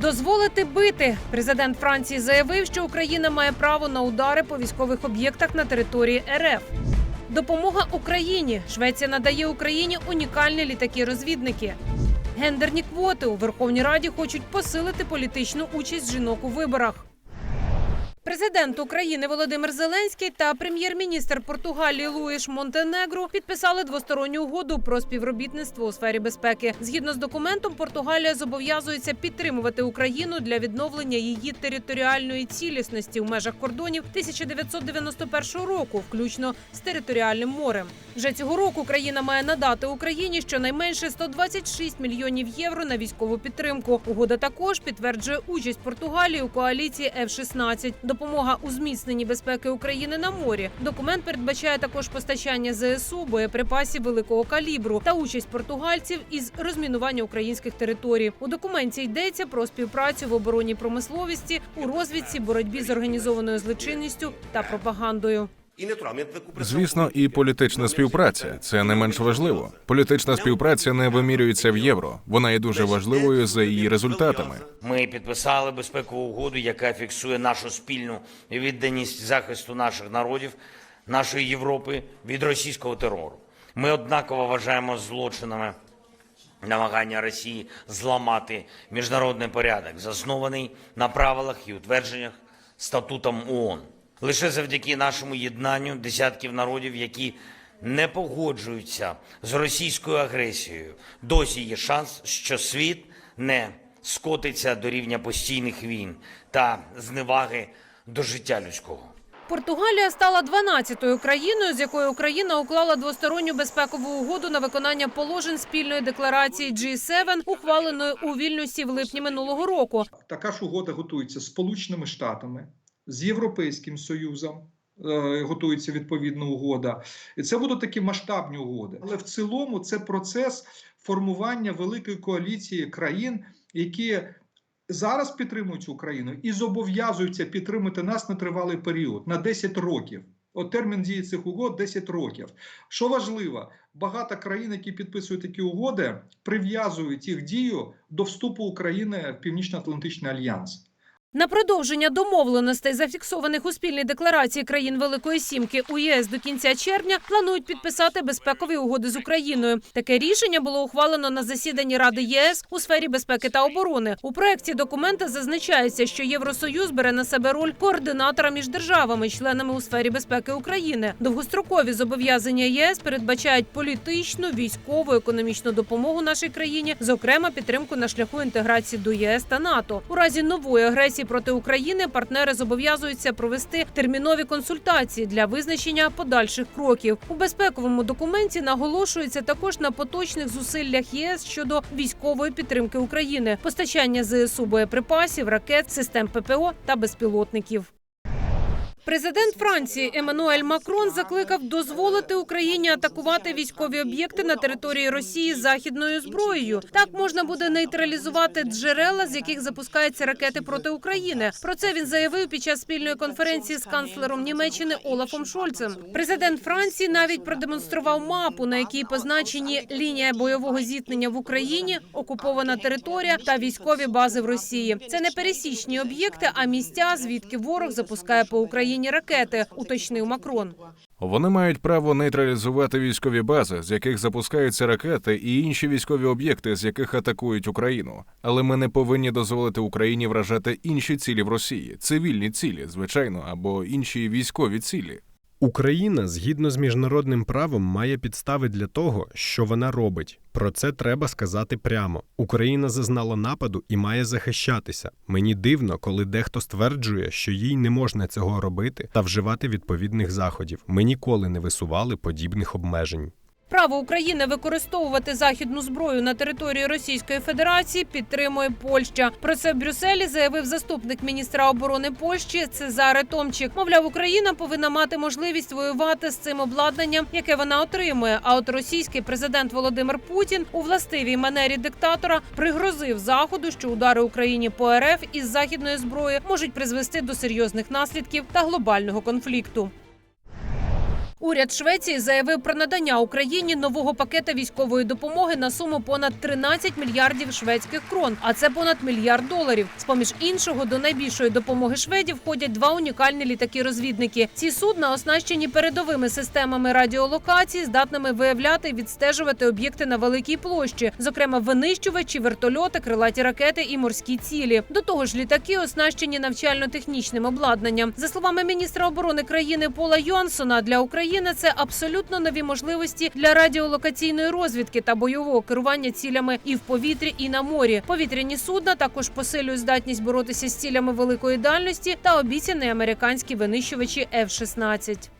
Дозволити бити. Президент Франції заявив, що Україна має право на удари по військових об'єктах на території РФ. Допомога Україні. Швеція надає Україні унікальні літаки-розвідники. Гендерні квоти у Верховній Раді хочуть посилити політичну участь жінок у виборах. Президент України Володимир Зеленський та прем'єр-міністр Португалії Луїш Монтенегро підписали двосторонню угоду про співробітництво у сфері безпеки. Згідно з документом, Португалія зобов'язується підтримувати Україну для відновлення її територіальної цілісності у межах кордонів 1991 року, включно з територіальним морем. Вже цього року країна має надати Україні щонайменше 126 мільйонів євро на військову підтримку. Угода також підтверджує участь Португалії у коаліції F-16. Допомога у зміцненні безпеки України на морі. Документ передбачає також постачання ЗСУ боєприпасів великого калібру та участь португальців із розмінування українських територій. У документі йдеться про співпрацю в оборонній промисловості, у розвідці, боротьбі з організованою злочинністю та пропагандою. Звісно, і політична співпраця це не менш важливо. Політична співпраця не вимірюється в євро. Вона є дуже важливою за її результатами. Ми підписали безпекову угоду, яка фіксує нашу спільну відданість захисту наших народів, нашої Європи від російського терору. Ми однаково вважаємо злочинами намагання Росії зламати міжнародний порядок, заснований на правилах і утвердженнях статутом ООН. Лише завдяки нашому єднанню десятків народів, які не погоджуються з російською агресією, досі є шанс, що світ не скотиться до рівня постійних війн та зневаги до життя людського. Португалія стала 12-ю країною, з якою Україна уклала двосторонню безпекову угоду на виконання положень спільної декларації G7, ухваленої у Вільнюсі в липні минулого року. Така ж угода готується з Сполученими Штатами, з Європейським Союзом. е, Готується відповідна угода, і це будуть такі масштабні угоди. Але в цілому це процес формування великої коаліції країн, які зараз підтримують Україну і зобов'язуються підтримати нас на тривалий період на 10 років. От термін дії цих угод 10 років. Що важливо, багато країн, які підписують такі угоди, прив'язують їх дію до вступу України в Північно-Атлантичний альянс. На продовження домовленостей, зафіксованих у спільній декларації країн Великої Сімки у ЄС до кінця червня, планують підписати безпекові угоди з Україною. Таке рішення було ухвалено на засіданні Ради ЄС у сфері безпеки та оборони. У проекті документа зазначається, що Євросоюз бере на себе роль координатора між державами, членами у сфері безпеки України. Довгострокові зобов'язання ЄС передбачають політичну, військову, економічну допомогу нашій країні, зокрема підтримку на шляху інтеграції до ЄС та НАТО. У разі нової агресії проти України партнери зобов'язуються провести термінові консультації для визначення подальших кроків. У безпековому документі наголошується також на поточних зусиллях ЄС щодо військової підтримки України, постачання ЗСУ боєприпасів, ракет, систем ППО та безпілотників. Президент Франції Еммануель Макрон закликав дозволити Україні атакувати військові об'єкти на території Росії західною зброєю. Так можна буде нейтралізувати джерела, з яких запускаються ракети проти України. Про це він заявив під час спільної конференції з канцлером Німеччини Олафом Шольцем. Президент Франції навіть продемонстрував мапу, на якій позначені лінія бойового зіткнення в Україні, окупована територія та військові бази в Росії. Це не пересічні об'єкти, а місця, звідки ворог запускає по Україні ракети, уточнив Макрон. Вони мають право нейтралізувати військові бази, з яких запускаються ракети, і інші військові об'єкти, з яких атакують Україну. Але ми не повинні дозволити Україні вражати інші цілі в Росії, цивільні цілі, звичайно, або інші військові цілі. Україна згідно з міжнародним правом має підстави для того, що вона робить. Про це треба сказати прямо. Україна зазнала нападу і має захищатися. Мені дивно, коли дехто стверджує, що їй не можна цього робити та вживати відповідних заходів. Ми ніколи не висували подібних обмежень. Право України використовувати західну зброю на території Російської Федерації підтримує Польща. Про це в Брюсселі заявив заступник міністра оборони Польщі Цезаре Томчик. Мовляв, Україна повинна мати можливість воювати з цим обладнанням, яке вона отримує. А от російський президент Володимир Путін у властивій манері диктатора пригрозив заходу, що удари Україні по РФ із західної зброї можуть призвести до серйозних наслідків та глобального конфлікту. Уряд Швеції заявив про надання Україні нового пакета військової допомоги на суму понад 13 мільярдів шведських крон, а це понад мільярд доларів. З поміж іншого до найбільшої допомоги шведів входять два унікальні літаки-розвідники. Ці судна оснащені передовими системами радіолокації, здатними виявляти і відстежувати об'єкти на великій площі, зокрема винищувачі, вертольоти, крилаті ракети і морські цілі. До того ж, літаки оснащені навчально-технічним обладнанням. За словами міністра оборони країни Пола Йонсона, для України це абсолютно нові можливості для радіолокаційної розвідки та бойового керування цілями і в повітрі, і на морі. Повітряні судна також посилюють здатність боротися з цілями великої дальності та обіцяні американські винищувачі F-16.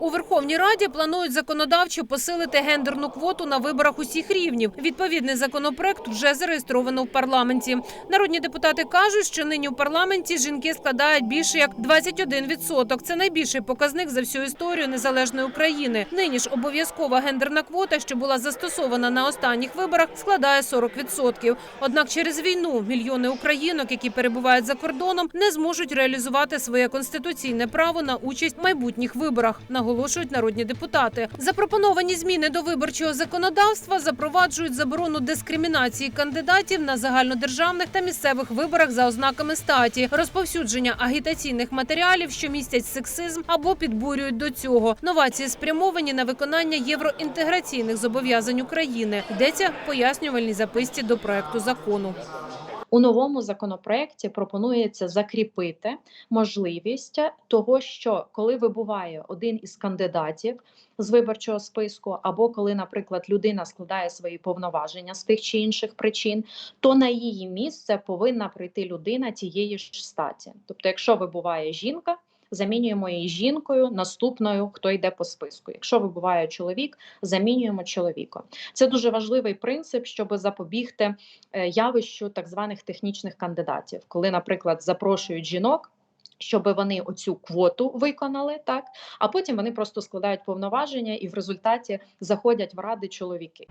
У Верховній Раді планують законодавчо посилити гендерну квоту на виборах усіх рівнів. Відповідний законопроект вже зареєстровано в парламенті. Народні депутати кажуть, що нині у парламенті жінки складають більше як 21%. Це найбільший показник за всю історію незалежної України. Нині ж обов'язкова гендерна квота, що була застосована на останніх виборах, складає 40%. Однак через війну мільйони українок, які перебувають за кордоном, не зможуть реалізувати своє конституційне право на участь в майбутніх виборах. Наголошують народні депутати. Запропоновані зміни до виборчого законодавства запроваджують заборону дискримінації кандидатів на загальнодержавних та місцевих виборах за ознаками статі, розповсюдження агітаційних матеріалів, що містять сексизм або підбурюють до цього. Новації спрямовані на виконання євроінтеграційних зобов'язань України. Йдеться в пояснювальній записці до проекту закону. У новому законопроекті пропонується закріпити можливість того, що коли вибуває один із кандидатів з виборчого списку, або коли, наприклад, людина складає свої повноваження з тих чи інших причин, то на її місце повинна прийти людина тієї ж статі. Тобто, якщо вибуває жінка. Замінюємо її жінкою наступною, хто йде по списку. Якщо вибуває чоловік, замінюємо чоловіком. Це дуже важливий принцип, щоб запобігти е, явищу так званих технічних кандидатів, коли, наприклад, запрошують жінок. Щоб вони оцю квоту виконали, так а потім вони просто складають повноваження і в результаті заходять в ради чоловіки.